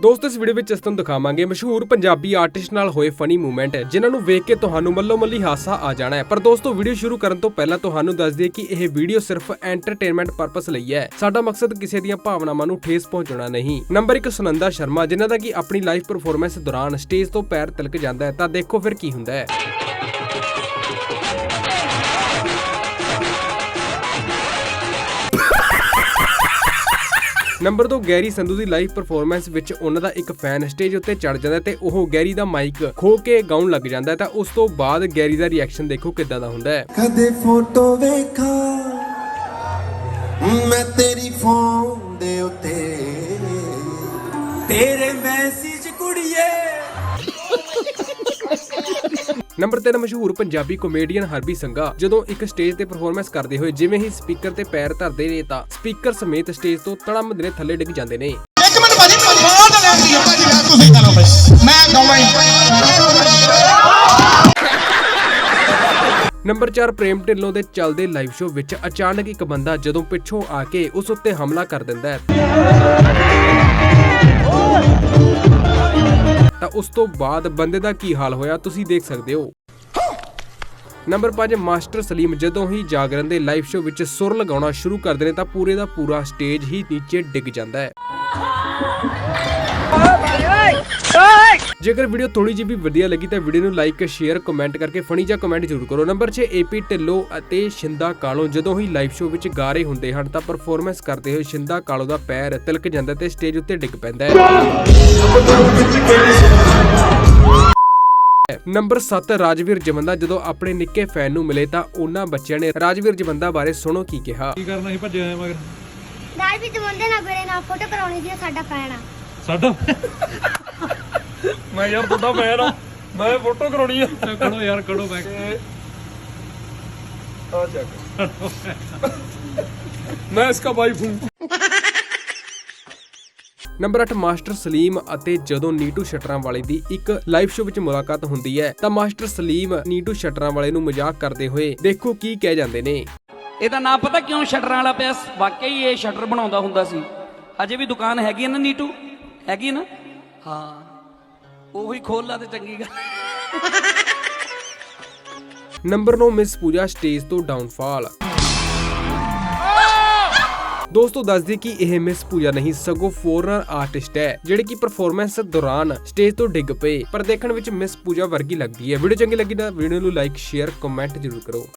ਦੋਸਤੋ, ਇਸ ਵੀਡੀਓ ਵਿੱਚ ਅਸੀਂ ਤੁਹਾਨੂੰ ਦਿਖਾਵਾਂਗੇ ਮਸ਼ਹੂਰ ਪੰਜਾਬੀ ਆਰਟਿਸਟ ਨਾਲ ਹੋਏ ਫਨੀ ਮੂਮੈਂਟ ਜਿਨ੍ਹਾਂ ਨੂੰ ਵੇਖ ਕੇ ਤੁਹਾਨੂੰ ਮੱਲੋ ਮੱਲੀ ਹਾਸਾ ਆ ਜਾਣਾ ਹੈ। ਪਰ ਦੋਸਤੋ ਵੀਡੀਓ ਸ਼ੁਰੂ ਕਰਨ ਤੋਂ ਪਹਿਲਾਂ ਤੁਹਾਨੂੰ ਦੱਸ ਦਈਏ ਕਿ ਇਹ ਵੀਡੀਓ ਸਿਰਫ ਐਂਟਰਟੇਨਮੈਂਟ ਪਰਪਸ ਲਈ ਹੈ। ਸਾਡਾ ਮਕਸਦ ਕਿਸੇ ਦੀਆਂ ਭਾਵਨਾਵਾਂ ਨੂੰ ਠੇਸ ਪਹੁੰਚਾਉਣਾ ਨਹੀਂ। ਨੰਬਰ 1 ਸੁਨੰਦਾ ਸ਼ਰਮਾ, ਜਿਨ੍ਹਾਂ ਦਾ ਕਿ ਆਪਣੀ ਲਾਈਵ ਪਰਫਾਰਮੈਂਸ ਦੌਰਾਨ ਸਟੇਜ ਤੋਂ ਪੈਰ ਤਿਲਕ ਜਾਂਦਾ ਹੈ। ਤਾਂ ਦੇਖੋ ਫਿਰ ਕੀ ਹੁੰਦਾ ਹੈ। ਨੰਬਰ 2 ਗੈਰੀ ਸੰਧੂ ਦੀ ਲਾਈਵ ਪਰਫਾਰਮੈਂਸ ਵਿੱਚ ਉਹਨਾਂ ਦਾ ਇੱਕ ਫੈਨ ਸਟੇਜ ਉੱਤੇ ਚੜ ਜਾਂਦਾ ਤੇ ਉਹ ਗੈਰੀ ਦਾ ਮਾਈਕ ਖੋ ਕੇ ਗਾਉਣ ਲੱਗ ਜਾਂਦਾ ਤਾਂ ਉਸ ਤੋਂ ਬਾਅਦ ਗੈਰੀ ਦਾ ਰਿਐਕਸ਼ਨ ਦੇਖੋ ਕਿੱਦਾਂ ਦਾ ਹੁੰਦਾ ਹੈ। ਕਦੇ ਫੋਟੋ ਵੇਖਾਂ? ਮੈਂ ਤੇਰੀ ਫੋਨ ਦੇ ਉੱਤੇ। ਤੇਰੇ ਮੈਸੇਜ ਕੁੜੀਏ। ਨੰਬਰ 3 ਮਸ਼ਹੂਰ ਪੰਜਾਬੀ ਕਾਮੇਡੀਅਨ ਹਰਬੀ ਸੰਘਾ ਜਦੋਂ ਇੱਕ ਸਟੇਜ ਤੇ ਪਰਫਾਰਮੈਂਸ ਕਰਦੇ ਹੋਏ ਜਿਵੇਂ ਹੀ ਸਪੀਕਰ ਤੇ ਪੈਰ ਧਰਦੇ ਨੇ ਤਾਂ ਸਪੀਕਰ ਸਮੇਤ ਸਟੇਜ ਤੋਂ ਤੜਮ ਦੇ ਥੱਲੇ ਡਿੱਗ ਜਾਂਦੇ ਨੇ। ਇੱਕ ਮਿੰਟ ਭਾਜੀ ਬਹੁਤ ਲੈਂਦੀ ਹੈ ਭਾਜੀ ਯਾਰ ਤੁਸੀਂ ਕਰੋ ਬਈ ਮੈਂ ਗਾਉਣਾ ਹੀ ਨੰਬਰ 4 ਪ੍ਰੇਮ ਢਿੱਲੋਂ ਦੇ ਚੱਲਦੇ ਲਾਈਵ ਸ਼ੋਅ ਵਿੱਚ ਅਚਾਨਕ ਇੱਕ ਬੰਦਾ ਜਦੋਂ ਪਿੱਛੋਂ ਆ ਕੇ ਉਸ ਉੱਤੇ ਹਮਲਾ ਕਰ ਦਿੰਦਾ ਹੈ। ਤਾਂ ਉਸ ਤੋਂ ਬਾਅਦ ਬੰਦੇ ਦਾ ਕੀ ਹਾਲ ਹੋਇਆ ਤੁਸੀਂ ਦੇਖ ਸਕਦੇ ਹੋ। ਨੰਬਰ 5 ਮਾਸਟਰ ਸਲੀਮ, ਜਦੋਂ ਹੀ ਜਾਗਰਨ ਦੇ ਲਾਈਵ ਸ਼ੋਅ ਵਿੱਚ ਸੁਰ ਲਗਾਉਣਾ ਸ਼ੁਰੂ ਕਰਦੇ ਨੇ ਤਾਂ ਪੂਰੇ ਦਾ ਪੂਰਾ ਸਟੇਜ ਹੀ ਨੀਚੇ ਡਿੱਗ ਜਾਂਦਾ ਹੈ। ਜੇਕਰ ਵੀਡੀਓ ਥੋੜੀ ਜਿਹੀ ਵੀ ਵਧੀਆ ਲੱਗੀ ਤਾਂ ਵੀਡੀਓ ਨੂੰ ਲਾਈਕ, ਸ਼ੇਅਰ, ਕਮੈਂਟ ਕਰਕੇ ਫਨੀ ਜਾਂ ਕਮੈਂਟ ਜ਼ਰੂਰ ਕਰੋ। ਨੰਬਰ 6 ਏਪੀ ਢਿੱਲੋਂ ਅਤੇ ਸ਼ਿੰਦਾ ਕਾਲੋ, ਜਦੋਂ ਹੀ ਲਾਈਵ ਸ਼ੋਅ ਵਿੱਚ ਗਾ ਰਹੇ ਹੁੰਦੇ ਹਨ ਤਾਂ ਪਰਫਾਰਮੈਂਸ ਕਰਦੇ ਹੋਏ ਸ਼ਿੰਦਾ ਕਾਲੋ ਦਾ ਪੈਰ ਤਿਲਕ ਜਾਂਦਾ ਤੇ ਸਟੇਜ ਉੱਤੇ ਡਿੱਗ ਪੈਂਦਾ ਹੈ। ਨੰਬਰ 7 ਰਾਜਵੀਰ ਜਮੰਦਾ ਜਦੋਂ ਆਪਣੇ ਨਿੱਕੇ ਫੈਨ ਨੂੰ ਮਿਲੇ ਤਾਂ ਉਹਨਾਂ ਬੱਚਿਆਂ ਨੇ ਰਾਜਵੀਰ ਜਮੰਦਾ ਬਾਰੇ ਸੁਣੋ ਕੀ ਕਿਹਾ। ਕੀ ਕਰਨਾ ਸੀ ਭੱਜੇ ਆਏ ਮਗਰ? ਵੀ ਜਮੰਦੇ ਨਾਲ ਮੇਰੇ ਨਾਲ ਫੋਟੋ ਕਰਾਉਣੀ ਸੀ ਸਾਡਾ ਫੈਨ ਆ। ਸਾਡਾ? ਮੈਂ ਯਾਰ ਤੁਹਾਡਾ ਫੈਨ ਆ ਮੈਂ ਫੋਟੋ ਕਰਾਉਣੀ ਆ। ਕੜੋ ਯਾਰ ਕੜੋ ਮੈਂ ਆ ਚੱਕ ਮੈਂ ਇਸਕਾ ਵਾਈਫ ਹੂੰ। ਨੰਬਰ 8 ਮਾਸਟਰ ਸਲੀਮ ਅਤੇ ਜਦੋਂ ਨੀਟੂ ਸ਼ਟਰਾਂ ਵਾਲੇ ਦੀ ਇੱਕ ਲਾਈਵ ਸ਼ੋਅ ਵਿੱਚ ਮੁਲਾਕਾਤ ਹੁੰਦੀ ਹੈ ਤਾਂ ਮਾਸਟਰ ਸਲੀਮ ਨੀਟੂ ਸ਼ਟਰਾਂ ਵਾਲੇ ਨੂੰ ਮਜ਼ਾਕ ਕਰਦੇ ਹੋਏ ਦੇਖੋ ਕੀ ਕਹਿ ਜਾਂਦੇ ਨੇ। ਇਹਦਾ ਨਾਂ ਪਤਾ ਕਿਉਂ ਸ਼ਟਰਾਂ ਵਾਲਾ ਪਿਆ? ਵਾਕਈ ਇਹ ਸ਼ਟਰ ਬਣਾਉਂਦਾ ਹੁੰਦਾ ਸੀ। ਅਜੇ ਵੀ ਦੁਕਾਨ ਹੈਗੀ ਹੈ ਨਾ ਨੀਟੂ? ਹੈਗੀ ਨਾ? ਹਾਂ। ਉਹੀ ਖੋਲ ਲਾ ਤੇ ਚੰਗੀ ਗੱਲ ਨੰਬਰ 9 ਮਿਸ ਪੂਜਾ ਸਟੇਜ ਤੋਂ ਡਾਊਨਫਾਲ। ਦੋਸਤੋ, ਦੱਸਦੀ ਕਿ ਇਹ ਮਿਸ ਪੂਜਾ ਨਹੀਂ, ਸਗੋਂ ਫੋਰਨਰ ਆਰਟਿਸਟ ਹੈ, ਜਿਹੜੇ ਕਿ ਪਰਫਾਰਮੈਂਸ ਦੌਰਾਨ ਸਟੇਜ ਤੋਂ ਡਿੱਗ ਪਏ। ਪਰ ਦੇਖਣ ਵਿੱਚ ਮਿਸ ਪੂਜਾ ਵਰਗੀ ਲੱਗਦੀ ਹੈ। ਵੀਡੀਓ ਚੰਗੀ ਲੱਗੀ ਤਾਂ ਵੀਡੀਓ ਨੂੰ ਲਾਈਕ ਸ਼ੇਅਰ ਕਮੈਂਟ ਜ਼ਰੂਰ ਕਰੋ।